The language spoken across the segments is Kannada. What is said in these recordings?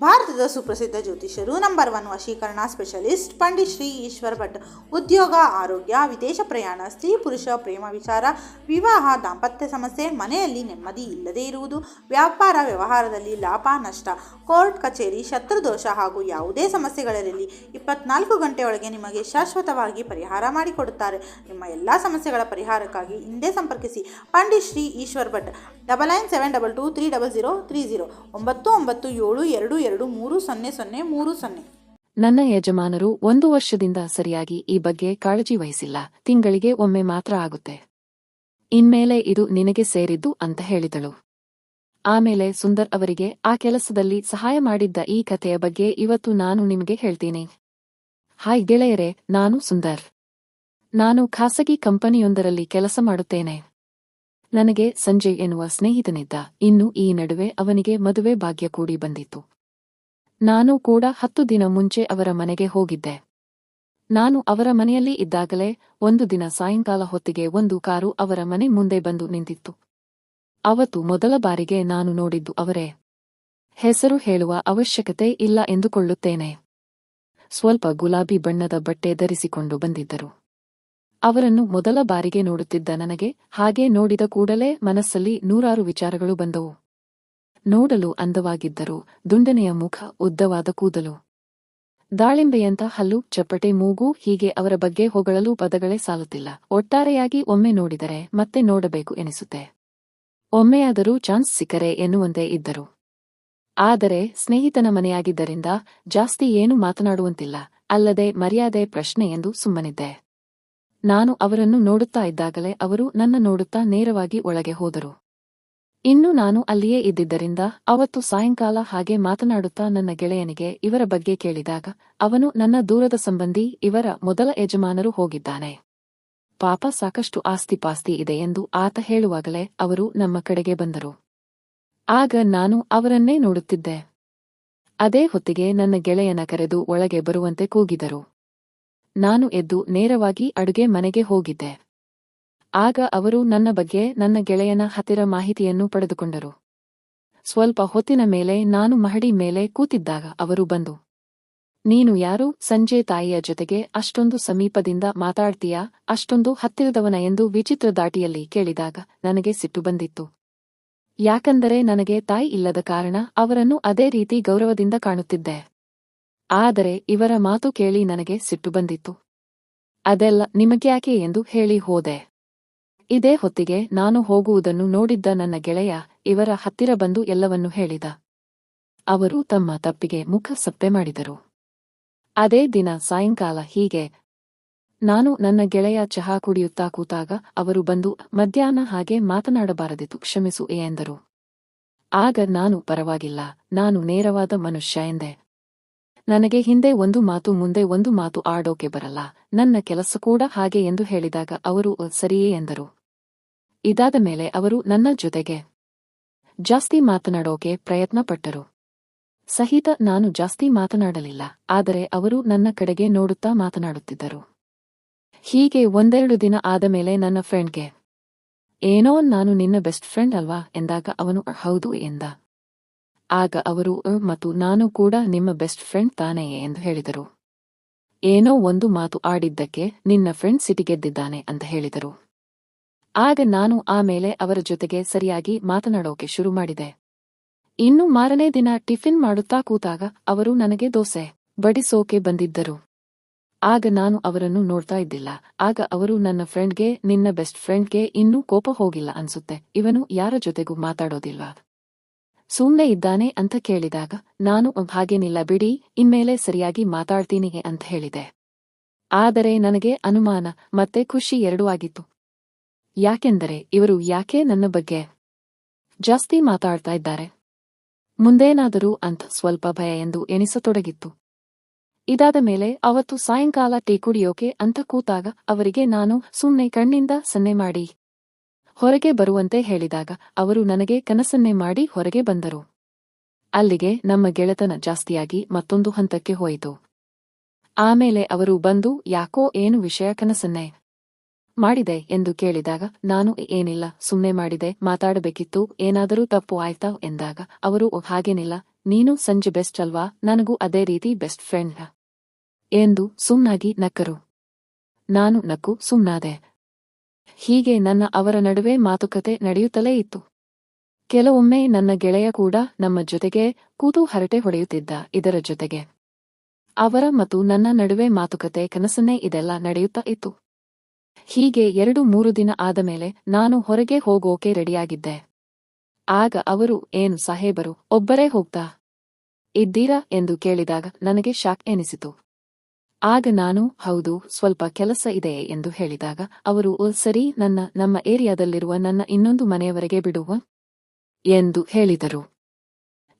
ಭಾರತದ ಸುಪ್ರಸಿದ್ಧ ಜ್ಯೋತಿಷ್ಯರು ನಂಬರ್ ಒನ್ ವಶೀಕರಣ ಸ್ಪೆಷಲಿಸ್ಟ್ ಪಂಡಿತ್ ಶ್ರೀ ಈಶ್ವರ್ ಭಟ್. ಉದ್ಯೋಗ, ಆರೋಗ್ಯ, ವಿದೇಶ ಪ್ರಯಾಣ, ಸ್ತ್ರೀ ಪುರುಷ ಪ್ರೇಮ ವಿಚಾರ, ವಿವಾಹ, ದಾಂಪತ್ಯ ಸಮಸ್ಯೆ, ಮನೆಯಲ್ಲಿ ನೆಮ್ಮದಿ ಇಲ್ಲದೇ ಇರುವುದು, ವ್ಯಾಪಾರ ವ್ಯವಹಾರದಲ್ಲಿ ಲಾಭ, ನಷ್ಟ, ಕೋರ್ಟ್ ಕಚೇರಿ, ಶತ್ರುದೋಷ ಹಾಗೂ ಯಾವುದೇ ಸಮಸ್ಯೆಗಳಿರಲಿ ಇಪ್ಪತ್ನಾಲ್ಕು ಗಂಟೆಯೊಳಗೆ ನಿಮಗೆ ಶಾಶ್ವತವಾಗಿ ಪರಿಹಾರ ಮಾಡಿಕೊಡುತ್ತಾರೆ. ನಿಮ್ಮ ಎಲ್ಲ ಸಮಸ್ಯೆಗಳ ಪರಿಹಾರಕ್ಕಾಗಿ ಹಿಂದೆ ಸಂಪರ್ಕಿಸಿ. Pandit Shri Eshwar Bhat, double nine seven double two three double zero three zero, ಒಂಬತ್ತು ಒಂಬತ್ತು ಏಳು ಎರಡು ಎರಡು, ಮೂರು, ಸೊನ್ನೆ ಸೊನ್ನೆ, ಮೂರು, ಸೊನ್ನೆ. ನನ್ನ ಯಜಮಾನರು ಒಂದು ವರ್ಷದಿಂದ ಸರಿಯಾಗಿ ಈ ಬಗ್ಗೆ ಕಾಳಜಿ ವಹಿಸಿಲ್ಲ. ತಿಂಗಳಿಗೆ ಒಮ್ಮೆ ಮಾತ್ರ ಆಗುತ್ತೆ. ಇನ್ಮೇಲೆ ಇದು ನಿನಗೆ ಸೇರಿದ್ದು ಅಂತ ಹೇಳಿದಳು. ಆಮೇಲೆ ಸುಂದರ್ ಅವರಿಗೆ, ಆ ಕೆಲಸದಲ್ಲಿ ಸಹಾಯ ಮಾಡಿದ್ದ ಈ ಕಥೆಯ ಬಗ್ಗೆ ಇವತ್ತು ನಾನು ನಿಮಗೆ ಹೇಳ್ತೀನಿ. ಹಾಯ್ ಗೆಳೆಯರೆ, ನಾನು ಸುಂದರ್. ನಾನು ಖಾಸಗಿ ಕಂಪನಿಯೊಂದರಲ್ಲಿ ಕೆಲಸ ಮಾಡುತ್ತೇನೆ. ನನಗೆ ಸಂಜಯ್ ಎನ್ನುವ ಸ್ನೇಹಿತನಿದ್ದ. ಇನ್ನು ಈ ನಡುವೆ ಅವನಿಗೆ ಮದುವೆ ಭಾಗ್ಯ ಕೂಡಿ ಬಂದಿತ್ತು. ನಾನು ಕೂಡ ಹತ್ತು ದಿನ ಮುಂಚೆ ಅವರ ಮನೆಗೆ ಹೋಗಿದ್ದೆ. ನಾನು ಅವರ ಮನೆಯಲ್ಲಿ ಇದ್ದಾಗಲೇ ಒಂದು ದಿನ ಸಾಯಂಕಾಲ ಹೊತ್ತಿಗೆ ಒಂದು ಕಾರು ಅವರ ಮನೆ ಮುಂದೆ ಬಂದು ನಿಂತಿತ್ತು. ಅವತ್ತು ಮೊದಲ ಬಾರಿಗೆ ನಾನು ನೋಡಿದ್ದು ಅವರೇ. ಹೆಸರು ಹೇಳುವ ಅವಶ್ಯಕತೆ ಇಲ್ಲ ಎಂದುಕೊಳ್ಳುತ್ತೇನೆ. ಸ್ವಲ್ಪ ಗುಲಾಬಿ ಬಣ್ಣದ ಬಟ್ಟೆ ಧರಿಸಿಕೊಂಡು ಬಂದಿದ್ದರು. ಅವರನ್ನು ಮೊದಲ ಬಾರಿಗೆ ನೋಡುತ್ತಿದ್ದ ನನಗೆ ಹಾಗೆ ನೋಡಿದ ಕೂಡಲೇ ಮನಸ್ಸಲ್ಲಿ ನೂರಾರು ವಿಚಾರಗಳು ಬಂದವು. ನೋಡಲು ಅಂದವಾಗಿದ್ದರು ದುಂಡನೆಯ ಮುಖ ಉದ್ದವಾದ ಕೂದಲು. ದಾಳಿಂಬೆಯಂತ ಹಲ್ಲು, ಚಪ್ಪಟೆ, ಮೂಗು ಹೀಗೆ ಅವರ ಬಗ್ಗೆ ಹೊಗಳಲು ಪದಗಳೇ ಸಾಲುತ್ತಿಲ್ಲ. ಒಟ್ಟಾರೆಯಾಗಿ ಒಮ್ಮೆ ನೋಡಿದರೆ ಮತ್ತೆ ನೋಡಬೇಕು ಎನಿಸುತ್ತೆ. ಒಮ್ಮೆಯಾದರೂ ಚಾನ್ಸ್ ಸಿಕ್ಕರೆ ಎನ್ನುವಂತೆ ಇದ್ದರು. ಆದರೆ ಸ್ನೇಹಿತನ ಮನೆಯಾಗಿದ್ದರಿಂದ ಜಾಸ್ತಿ ಏನು ಮಾತನಾಡುವಂತಿಲ್ಲ, ಅಲ್ಲದೆ ಮರ್ಯಾದೆ ಪ್ರಶ್ನೆ ಎಂದು ಸುಮ್ಮನಿದ್ದೆ. ನಾನು ಅವರನ್ನು ನೋಡುತ್ತಾ ಇದ್ದಾಗಲೇ ಅವರು ನನ್ನ ನೋಡುತ್ತಾ ನೇರವಾಗಿ ಒಳಗೆ ಹೋದರು. ಇನ್ನು ನಾನು ಅಲ್ಲಿಯೇ ಇದ್ದಿದ್ದರಿಂದ ಅವತ್ತು ಸಾಯಂಕಾಲ ಹಾಗೆ ಮಾತನಾಡುತ್ತಾ ನನ್ನ ಗೆಳೆಯನಿಗೆ ಇವರ ಬಗ್ಗೆ ಕೇಳಿದಾಗ, ಅವನು ನನ್ನ ದೂರದ ಸಂಬಂಧಿ ಇವರ ಮೊದಲ ಯಜಮಾನರು ಹೋಗಿದ್ದಾನೆ. ಪಾಪ ಸಾಕಷ್ಟು ಆಸ್ತಿಪಾಸ್ತಿ ಇದೆ ಎಂದು ಆತ ಹೇಳುವಾಗಲೇ ಅವರು ನಮ್ಮ ಕಡೆಗೆ ಬಂದರು. ಆಗ ನಾನು ಅವರನ್ನೇ ನೋಡುತ್ತಿದ್ದೆ. ಅದೇ ಹೊತ್ತಿಗೆ ನನ್ನ ಗೆಳೆಯನ ಕರೆದು ಒಳಗೆ ಬರುವಂತೆ ಕೂಗಿದರು. ನಾನು ಎದ್ದು ನೇರವಾಗಿ ಅಡುಗೆ ಮನೆಗೆ ಹೋಗಿದ್ದೆ. ಆಗ ಅವರು ನನ್ನ ಬಗ್ಗೆ ನನ್ನ ಗೆಳೆಯನ ಹತ್ತಿರ ಮಾಹಿತಿಯನ್ನು ಪಡೆದುಕೊಂಡರು. ಸ್ವಲ್ಪ ಹೊತ್ತಿನ ಮೇಲೆ ನಾನು ಮಹಡಿ ಮೇಲೆ ಕೂತಿದ್ದಾಗ ಅವರು ಬಂದು, ನೀನು ಯಾರು? ಸಂಜೆ ತಾಯಿಯ ಜೊತೆಗೆ ಅಷ್ಟೊಂದು ಸಮೀಪದಿಂದ ಮಾತಾಡ್ತೀಯಾ? ಅಷ್ಟೊಂದು ಹತ್ತಿರದವನ ಎಂದು ವಿಚಿತ್ರ ದಾಟಿಯಲ್ಲಿ ಕೇಳಿದಾಗ ನನಗೆ ಸಿಟ್ಟು ಬಂದಿತ್ತು. ಯಾಕಂದರೆ ನನಗೆ ತಾಯಿ ಇಲ್ಲದ ಕಾರಣ ಅವರನ್ನು ಅದೇ ರೀತಿ ಗೌರವದಿಂದ ಕಾಣುತ್ತಿದ್ದೆ. ಆದರೆ ಇವರ ಮಾತು ಕೇಳಿ ನನಗೆ ಸಿಟ್ಟು ಬಂದಿತ್ತು. ಅದೆಲ್ಲ ನಿಮಗ್ಯಾಕೆ ಎಂದು ಹೇಳಿ ಹೋದೆ. ಇದೇ ಹೊತ್ತಿಗೆ ನಾನು ಹೋಗುವುದನ್ನು ನೋಡಿದ್ದ ನನ್ನ ಗೆಳೆಯ ಇವರ ಹತ್ತಿರ ಬಂದು ಎಲ್ಲವನ್ನೂ ಹೇಳಿದ. ಅವರು ತಮ್ಮ ತಪ್ಪಿಗೆ ಮುಖ ಸಪ್ಪೆ ಮಾಡಿದರು. ಅದೇ ದಿನ ಸಾಯಂಕಾಲ ಹೀಗೆ ನಾನು ನನ್ನ ಗೆಳೆಯ ಚಹಾ ಕುಡಿಯುತ್ತಾ ಕೂತಾಗ ಅವರು ಬಂದು ಮಧ್ಯಾಹ್ನ ಹಾಗೆ ಮಾತನಾಡಬಾರದಿತ್ತು ಕ್ಷಮಿಸು ಎಂದರು. ಆಗ ನಾನು ಪರವಾಗಿಲ್ಲ, ನಾನು ನೇರವಾದ ಮನುಷ್ಯ ಎಂದೆ. ನನಗೆ ಹಿಂದೆ ಒಂದು ಮಾತು ಮುಂದೆ ಒಂದು ಮಾತು ಆಡೋಕೆ ಬರಲ್ಲ, ನನ್ನ ಕೆಲಸ ಕೂಡ ಹಾಗೆ ಎಂದು ಹೇಳಿದಾಗ ಅವರು ಸರಿಯೇ ಎಂದರು. ಇದಾದ ಮೇಲೆ ಅವರು ನನ್ನ ಜೊತೆಗೆ ಜಾಸ್ತಿ ಮಾತನಾಡೋಕೆ ಪ್ರಯತ್ನ ಪಟ್ಟರು ಸಹಿತ ನಾನು ಜಾಸ್ತಿ ಮಾತನಾಡಲಿಲ್ಲ, ಆದರೆ ಅವರು ನನ್ನ ಕಡೆಗೆ ನೋಡುತ್ತಾ ಮಾತನಾಡುತ್ತಿದ್ದರು. ಹೀಗೆ ಒಂದೆರಡು ದಿನ ಆದ ಮೇಲೆ ನನ್ನ ಫ್ರೆಂಡ್ಗೆ, ಏನೋ ನಾನು ನಿನ್ನ ಬೆಸ್ಟ್ ಫ್ರೆಂಡ್ ಅಲ್ವಾ ಎಂದಾಗ ಅವನು, ಹೌದು ಎಂದ. ಆಗ ಅವರು ಮತ್ತು ನಾನು ಕೂಡ ನಿಮ್ಮ ಬೆಸ್ಟ್ ಫ್ರೆಂಡ್ ತಾನೆಯೇ? ಎಂದು ಹೇಳಿದರು. ಏನೋ ಒಂದು ಮಾತು ಆಡಿದ್ದಕ್ಕೆ ನಿನ್ನ ಫ್ರೆಂಡ್ ಸಿಟಿಗೆದ್ದಿದ್ದಾನೆ ಅಂತ ಹೇಳಿದರು. ಆಗ ನಾನು ಆಮೇಲೆ ಅವರ ಜೊತೆಗೆ ಸರಿಯಾಗಿ ಮಾತನಾಡೋಕೆ ಶುರು ಮಾಡಿದೆ. ಇನ್ನು ಮಾರನೇ ದಿನ ಟಿಫಿನ್ ಮಾಡುತ್ತಾ ಕೂತಾಗ ಅವರು ನನಗೆ ದೋಸೆ ಬಡಿಸೋಕೆ ಬಂದಿದ್ದರು. ಆಗ ನಾನು ಅವರನ್ನು ನೋಡ್ತಾ ಇದ್ದಿಲ್ಲ. ಆಗ ಅವರು ನನ್ನ ಫ್ರೆಂಡ್ಗೆ, ನಿನ್ನ ಬೆಸ್ಟ್ ಫ್ರೆಂಡ್ಗೆ ಇನ್ನೂ ಕೋಪ ಹೋಗಿಲ್ಲ ಅನ್ಸುತ್ತೆ. ಇವನು ಯಾರ ಜೊತೆಗೂ ಮಾತಾಡೋದಿಲ್ವಾ? ಸುಮ್ನೆ ಇದ್ದಾನೆ ಅಂತ ಕೇಳಿದಾಗ, ನಾನು, ಹಾಗೇನಿಲ್ಲ ಬಿಡಿ, ಇನ್ಮೇಲೆ ಸರಿಯಾಗಿ ಮಾತಾಡ್ತೀನಿ ಅಂತ ಹೇಳಿದೆ. ಆದರೆ ನನಗೆ ಅನುಮಾನ, ಮತ್ತೆ ಖುಷಿ ಎರಡೂ ಆಗಿತ್ತು. ಯಾಕೆಂದರೆ ಇವರು ಯಾಕೆ ನನ್ನ ಬಗ್ಗೆ ಜಾಸ್ತಿ ಮಾತಾಡ್ತಾ ಇದ್ದಾರೆ? ಮುಂದೇನಾದರೂ ಅಂತ ಸ್ವಲ್ಪ ಭಯ ಎಂದು ಎನಿಸತೊಡಗಿತ್ತು ಇದಾದ ಮೇಲೆ ಅವತ್ತು ಸಾಯಂಕಾಲ ಟೀ ಕುಡಿಯೋಕೆ ಅಂತ ಕೂತಾಗ ಅವರಿಗೆ ನಾನು ಸುಮ್ಮನೆ ಕಣ್ಣಿಂದ ಸನ್ನೆ ಮಾಡಿ ಹೊರಗೆ ಬರುವಂತೆ ಹೇಳಿದಾಗ ಅವರು ನನಗೆ ಕನಸನ್ನೆ ಮಾಡಿ ಹೊರಗೆ ಬಂದರು. ಅಲ್ಲಿಗೆ ನಮ್ಮ ಗೆಳೆತನ ಜಾಸ್ತಿಯಾಗಿ ಮತ್ತೊಂದು ಹಂತಕ್ಕೆ ಹೋಯಿತು. ಆಮೇಲೆ ಅವರು ಬಂದು ಯಾಕೋ ಏನು ವಿಷಯ ಕನಸನ್ನೇ ಮಾಡಿದೆ ಎಂದು ಕೇಳಿದಾಗ, ನಾನು ಏನಿಲ್ಲ ಸುಮ್ಮನೆ ಮಾಡಿದೆ, ಮಾತಾಡಬೇಕಿತ್ತು, ಏನಾದರೂ ತಪ್ಪು ಆಯ್ತಾ? ಎಂದಾಗ, ಅವರು ಹಾಗೇನಿಲ್ಲ, ನೀನು ಸಂಜೆ ಬೆಸ್ಟ್ ಅಲ್ವಾ? ನನಗೂ ಅದೇ ರೀತಿ ಬೆಸ್ಟ್ ಫ್ರೆಂಡ್ ಎಂದು ಸುಮ್ನಾಗಿ ನಕ್ಕರು. ನಾನು ನಕ್ಕು, ಸುಮ್ನಾದೆ. ಹೀಗೆ ನನ್ನ ಅವರ ನಡುವೆ ಮಾತುಕತೆ ನಡೆಯುತ್ತಲೇ ಇತ್ತು. ಕೆಲವೊಮ್ಮೆ ನನ್ನ ಗೆಳೆಯ ಕೂಡ ನಮ್ಮ ಜೊತೆಗೆ ಕೂತು ಹರಟೆ ಹೊಡೆಯುತ್ತಿದ್ದ ಇದರ ಜೊತೆಗೆ. ಅವರ ಮತ್ತು ನನ್ನ ನಡುವೆ ಮಾತುಕತೆ ಕನಸನ್ನೇ ಇದೆಲ್ಲ ನಡೆಯುತ್ತಾ ಇತ್ತು. ಹೀಗೆ ಎರಡು ಮೂರು ದಿನ ಆದ ಮೇಲೆ ನಾನು ಹೊರಗೆ ಹೋಗೋಕೆ ರೆಡಿಯಾಗಿದ್ದೆ. ಆಗ ಅವರು, ಏನು ಸಾಹೇಬರು, ಒಬ್ಬರೇ ಹೋಗ್ತಾ? ಇದ್ದೀರಾ? ಎಂದು ಕೇಳಿದಾಗ ನನಗೆ ಶಾಕ್ ಎನಿಸಿತು. ಆಗ ನಾನು, ಹೌದು, ಸ್ವಲ್ಪ ಕೆಲಸ ಇದೆ ಎಂದು ಹೇಳಿದಾಗ ಅವರು ಸರಿ, ನನ್ನ, ನಮ್ಮ ಏರಿಯಾದಲ್ಲಿರುವ ನನ್ನ ಇನ್ನೊಂದು ಮನೆಯವರೆಗೆ ಬಿಡುವ? ಎಂದು ಹೇಳಿದರು.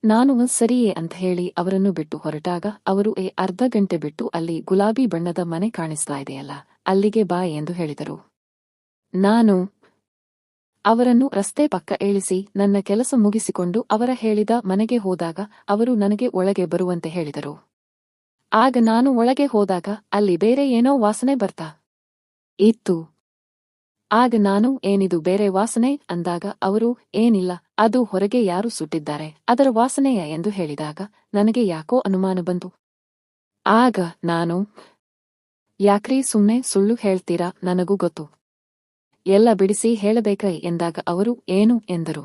ನಾನು "ಓ, ಸರಿಯೇ ಅಂತ ಹೇಳಿ ಅವರನ್ನು ಬಿಟ್ಟು ಹೊರಟಾಗ ಅವರು ಏ ಅರ್ಧ ಗಂಟೆ ಬಿಟ್ಟು ಅಲ್ಲಿ ಗುಲಾಬಿ ಬಣ್ಣದ ಮನೆ ಕಾಣಿಸ್ತಾ ಇದೆಯಲ್ಲ ಅಲ್ಲಿಗೆ ಬಾ ಎಂದು ಹೇಳಿದರು. ನಾನು ಅವರನ್ನು ರಸ್ತೆ ಪಕ್ಕ ಇಳಿಸಿ ನನ್ನ ಕೆಲಸ ಮುಗಿಸಿಕೊಂಡು ಅವರ ಹೇಳಿದ ಮನೆಗೆ ಹೋದಾಗ ಅವರು ನನಗೆ ಒಳಗೆ ಬರುವಂತೆ ಹೇಳಿದರು. ಆಗ ನಾನು ಒಳಗೆ ಹೋದಾಗ ಅಲ್ಲಿ ಬೇರೆ ಏನೋ ವಾಸನೆ ಬರ್ತಾ ಇತ್ತು. ಆಗ ನಾನು ಏನಿದು ಬೇರೆ ವಾಸನೆ ಅಂದಾಗ ಅವರು, ಏನಿಲ್ಲ, ಅದು ಹೊರಗೆ ಯಾರು ಸುಟ್ಟಿದ್ದಾರೆ, ಅದರ ವಾಸನೆಯ ಎಂದು ಹೇಳಿದಾಗ ನನಗೆ ಯಾಕೋ ಅನುಮಾನ ಬಂತು. ಆಗ ನಾನು, ಯಾಕ್ರೀ ಸುಮ್ಮನೆ ಸುಳ್ಳು ಹೇಳ್ತೀರಾ ನನಗೂ ಗೊತ್ತು. ಎಲ್ಲ ಬಿಡಿಸಿ ಹೇಳಬೇಕೈ ಎಂದಾಗ ಅವರು, ಏನು ಎಂದರು.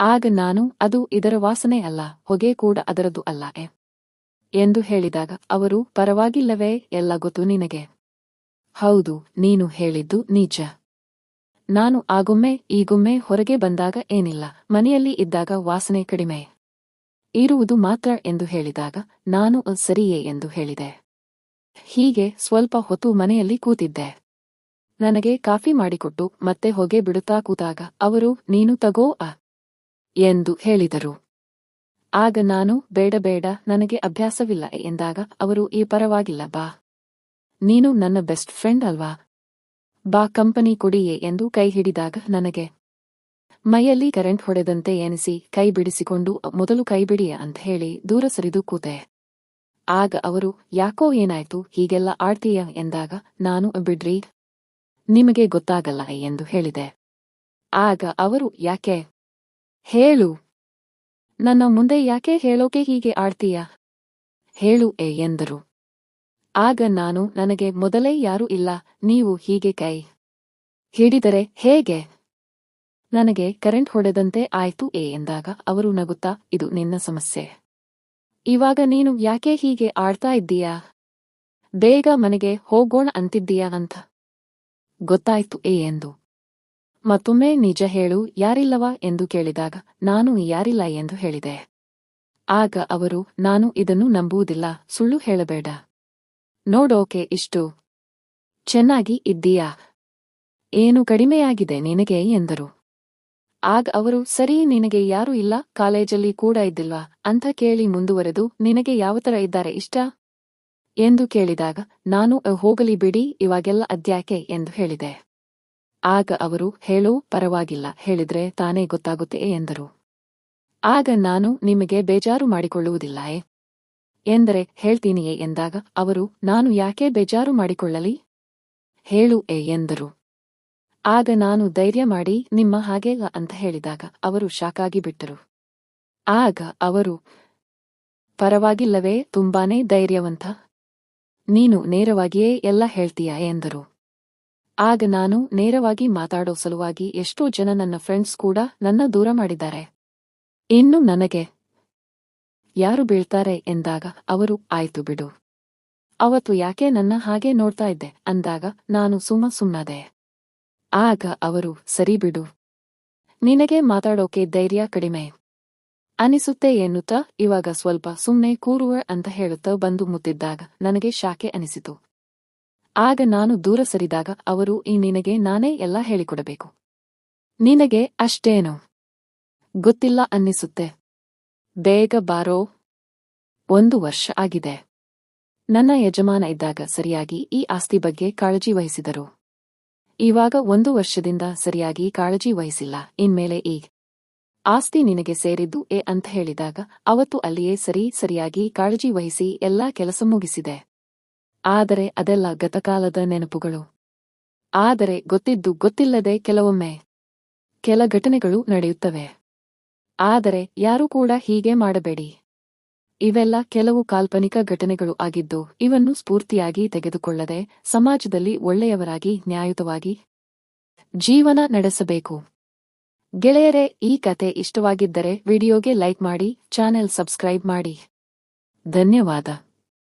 ಆಗ ನಾನು, ಅದು ಇದರ ವಾಸನೆ ಅಲ್ಲ, ಹೊಗೆ ಕೂಡ ಅದರದು ಅಲ್ಲ ಎಂದು ಹೇಳಿದಾಗ ಅವರು, ಪರವಾಗಿಲ್ಲವೇ, ಎಲ್ಲ ಗೊತ್ತು ನಿನಗೆ. ಹೌದು, ನೀನು ಹೇಳಿದ್ದು ನಿಜ. ನಾನು ಆಗೊಮ್ಮೆ ಈಗೊಮ್ಮೆ ಹೊರಗೆ ಬಂದಾಗ ಏನಿಲ್ಲ, ಮನೆಯಲ್ಲಿ ಇದ್ದಾಗ ವಾಸನೆ ಕಡಿಮೆ. ಇರುವುದು ಮಾತ್ರ ಎಂದು ಹೇಳಿದಾಗ, ನಾನು ಸರಿಯೇ ಎಂದು ಹೇಳಿದೆ. ಹೀಗೆ ಸ್ವಲ್ಪ ಹೊತ್ತು ಮನೆಯಲ್ಲಿ ಕೂತಿದ್ದೆ. ನನಗೆ ಕಾಫಿ ಮಾಡಿಕೊಟ್ಟು ಮತ್ತೆ ಹೊಗೆ ಬಿಡುತ್ತಾ ಕೂತಾಗ, ಅವರು, ನೀನು ತಗೋ ಆ ಎಂದು ಹೇಳಿದರು. ಆಗ ನಾನು, ಬೇಡ ಬೇಡ, ನನಗೆ ಅಭ್ಯಾಸವಿಲ್ಲ ಎಂದಾಗ ಅವರು ಈ ಪರವಾಗಿಲ್ಲ, ಬಾ. ನೀನು ನನ್ನ ಬೆಸ್ಟ್ ಫ್ರೆಂಡ್ ಅಲ್ವಾ? ಬಾ ಕಂಪನಿ ಕೊಡಿಯೇ ಎಂದು ಕೈ ಹಿಡಿದಾಗ ನನಗೆ, ಮೈಯಲ್ಲಿ ಕರೆಂಟ್ ಹೊಡೆದಂತೆ ಎನಿಸಿ ಕೈ ಬಿಡಿಸಿಕೊಂಡು, ಮೊದಲು ಕೈ ಬಿಡಿಯ ಅಂತ ಹೇಳಿ ದೂರ ಸರಿದು ಕೂತೆ. ಆಗ ಅವರು, ಯಾಕೋ ಏನಾಯ್ತು? ಹೀಗೆಲ್ಲ ಆಡ್ತೀಯ? ಎಂದಾಗ, ನಾನು ಬಿಡ್ರಿ, ನಿಮಗೆ ಗೊತ್ತಾಗಲ್ಲ ಎಂದು ಹೇಳಿದೆ. ಆಗ ಅವರು, ಯಾಕೆ? ಹೇಳು, ನನ್ನ ಮುಂದೆ ಯಾಕೆ ಹೇಳೋಕೆ ಹೀಗೆ ಆಡ್ತೀಯ? ಹೇಳು ಎ ಎಂದರು. ಆಗ ನಾನು ನನಗೆ ಮೊದಲೇ ಯಾರೂ ಇಲ್ಲ, ನೀವು ಹೀಗೆ ಕೈ ಹಿಡಿದರೆ ಹೇಗೆ? ನನಗೆ ಕರೆಂಟ್ ಹೊಡೆದಂತೆ ಆಯ್ತು ಏ ಎಂದಾಗ ಅವರು ನಗುತ್ತಾ, ಇದು ನಿನ್ನ ಸಮಸ್ಯೆ. ಇವಾಗ ನೀನು ಯಾಕೆ ಹೀಗೆ ಆಡ್ತಾ ಇದ್ದೀಯಾ? ಬೇಗ ಮನೆಗೆ ಹೋಗೋಣ ಅಂತಿದ್ದೀಯಾ ಅಂತ. ಗೊತ್ತಾಯ್ತು ಏ ಎಂದು. ಮತ್ತೊಮ್ಮೆ ನಿಜ ಹೇಳು, ಯಾರಿಲ್ಲವಾ ಎಂದು ಕೇಳಿದಾಗ, ನಾನು ಯಾರಿಲ್ಲ ಎಂದು ಹೇಳಿದೆ. ಆಗ ಅವರು, ನಾನು ಇದನ್ನು ನಂಬುವುದಿಲ್ಲ, ಸುಳ್ಳು ಹೇಳಬೇಡ. ನೋಡೋಕೆ ಇಷ್ಟು. ಚೆನ್ನಾಗಿ ಇದ್ದೀಯಾ? ಏನು ಕಡಿಮೆಯಾಗಿದೆ ನಿನಗೆ ಎಂದರು. ಆಗ ಅವರು, ಸರಿ, ನಿನಗೆ ಯಾರೂ ಇಲ್ಲ, ಕಾಲೇಜಲ್ಲಿ ಕೂಡ ಇದ್ದಿಲ್ವಾ? ಅಂತ ಕೇಳಿ ಮುಂದುವರೆದು, ನಿನಗೆ ಯಾವತರ ಇದ್ದಾರೆ ಇಷ್ಟ? ಎಂದು ಕೇಳಿದಾಗ, ನಾನು ಹೋಗಲಿ ಬಿಡಿ, ಇವಾಗೆಲ್ಲ ಅದ್ಯಾಕೆ ಎಂದು ಹೇಳಿದೆ. ಆಗ ಅವರು, ಹೇಳೋ ಪರವಾಗಿಲ್ಲ, ಹೇಳಿದ್ರೆ ತಾನೇ ಗೊತ್ತಾಗುತ್ತೆ ಎಂದರು. ಆಗ ನಾನು ನಿಮಗೆ ಬೇಜಾರು ಮಾಡಿಕೊಳ್ಳುವುದಿಲ್ಲ, ಏ? ಎಂದರೆ ಹೇಳ್ತೀನಿಯೇ ಎಂದಾಗ ಅವರು, ನಾನು ಯಾಕೆ ಬೇಜಾರು ಮಾಡಿಕೊಳ್ಳಲಿ? ಹೇಳು ಎ ಎಂದರು. ಆಗ ನಾನು ಧೈರ್ಯ ಮಾಡಿ, ನಿಮ್ಮ ಹಾಗೇಗ ಅಂತ ಹೇಳಿದಾಗ ಅವರು ಶಾಕಾಗಿ ಬಿಟ್ಟರು. ಆಗ ಅವರು, ಪರವಾಗಿಲ್ಲವೇ, ತುಂಬಾನೇ ಧೈರ್ಯವಂತ. ನೀನು ನೇರವಾಗಿಯೇ ಎಲ್ಲ ಹೇಳ್ತೀಯಾ ಎಂದರು. ಆಗ ನಾನು ನೇರವಾಗಿ ಮಾತಾಡೋ ಸಲುವಾಗಿ ಎಷ್ಟೋ ಜನ ನನ್ನ ಫ್ರೆಂಡ್ಸ್ ಕೂಡ ನನ್ನ ದೂರ ಮಾಡಿದ್ದಾರೆ. ಇನ್ನು ನನಗೆ ಯಾರು ಬೀಳ್ತಾರೆ ಎಂದಾಗ ಅವರು, ಆಯ್ತು ಬಿಡು. ಅವತ್ತು ಯಾಕೆ ನನ್ನ ಹಾಗೆ ನೋಡ್ತಾ ಇದ್ದೆ? ಅಂದಾಗ, ನಾನು ಸುಮ್ಮ ಸುಮ್ಮನದೆ ಆಗ ಅವರು, ಸರಿ ಬಿಡು. ನಿನಗೆ ಮಾತಾಡೋಕೆ ಧೈರ್ಯ ಕಡಿಮೆ. ಅನಿಸುತ್ತೆ ಎನ್ನುತ್ತಾ ಇವಾಗ ಸ್ವಲ್ಪ ಸುಮ್ಮನೆ ಕೂರುವ ಅಂತ ಹೇಳುತ್ತಾ ಬಂದು ಮುತ್ತಿದ್ದಾಗ ನನಗೆ ಶಾಕೆ ಅನಿಸಿತು. ಆಗ ನಾನು ದೂರ ಸರಿದಾಗ ಅವರು, ಈ ನಿನಗೆ ನಾನೇ ಎಲ್ಲ ಹೇಳಿಕೊಡಬೇಕು. ನಿನಗೆ ಅಷ್ಟೇನು? ಗೊತ್ತಿಲ್ಲ, ಅನ್ನಿಸುತ್ತೆ. ಬೇಗ ಬಾರೋ. ಒಂದು ವರ್ಷ ಆಗಿದೆ. ನನ್ನ ಯಜಮಾನ ಇದ್ದಾಗ ಸರಿಯಾಗಿ ಈ ಆಸ್ತಿ ಬಗ್ಗೆ ಕಾಳಜಿ ವಹಿಸಿದರು. ಇವಾಗ ಒಂದು ವರ್ಷದಿಂದ ಸರಿಯಾಗಿ ಕಾಳಜಿ ವಹಿಸಿಲ್ಲ. ಇನ್ಮೇಲೆ ಈ ಆಸ್ತಿ ನಿನಗೆ ಸೇರಿದ್ದು ಎ ಅಂತ ಹೇಳಿದಾಗ ಅವತ್ತು ಅಲ್ಲಿಯೇ ಸರಿ ಸರಿಯಾಗಿ ಕಾಳಜಿ ವಹಿಸಿ ಎಲ್ಲಾ ಕೆಲಸ ಮುಗಿಸಿದೆ. ಆದರೆ ಅದೆಲ್ಲ ಗತಕಾಲದ ನೆನಪುಗಳು. ಆದರೆ ಗೊತ್ತಿದ್ದು ಗೊತ್ತಿಲ್ಲದೆ ಕೆಲವೊಮ್ಮೆ ಕೆಲ ಘಟನೆಗಳು ನಡೆಯುತ್ತವೆ. ಆದರೆ ಯಾರೂ ಕೂಡ ಹೀಗೆ ಮಾಡಬೇಡಿ. ಇವೆಲ್ಲ ಕೆಲವು ಕಾಲ್ಪನಿಕ ಘಟನೆಗಳು ಆಗಿದ್ದು, ಇವನ್ನು ಸ್ಫೂರ್ತಿಯಾಗಿ ತೆಗೆದುಕೊಳ್ಳದೆ ಸಮಾಜದಲ್ಲಿ ಒಳ್ಳೆಯವರಾಗಿ, ನ್ಯಾಯಯುತವಾಗಿ ಜೀವನ ನಡೆಸಬೇಕು. ಗೆಳೆಯರೇ, ಈ ಕತೆ ಇಷ್ಟವಾಗಿದ್ದರೆ ವಿಡಿಯೋಗೆ ಲೈಕ್ ಮಾಡಿ, ಚಾನೆಲ್ ಸಬ್ಸ್ಕ್ರೈಬ್ ಮಾಡಿ. ಧನ್ಯವಾದ.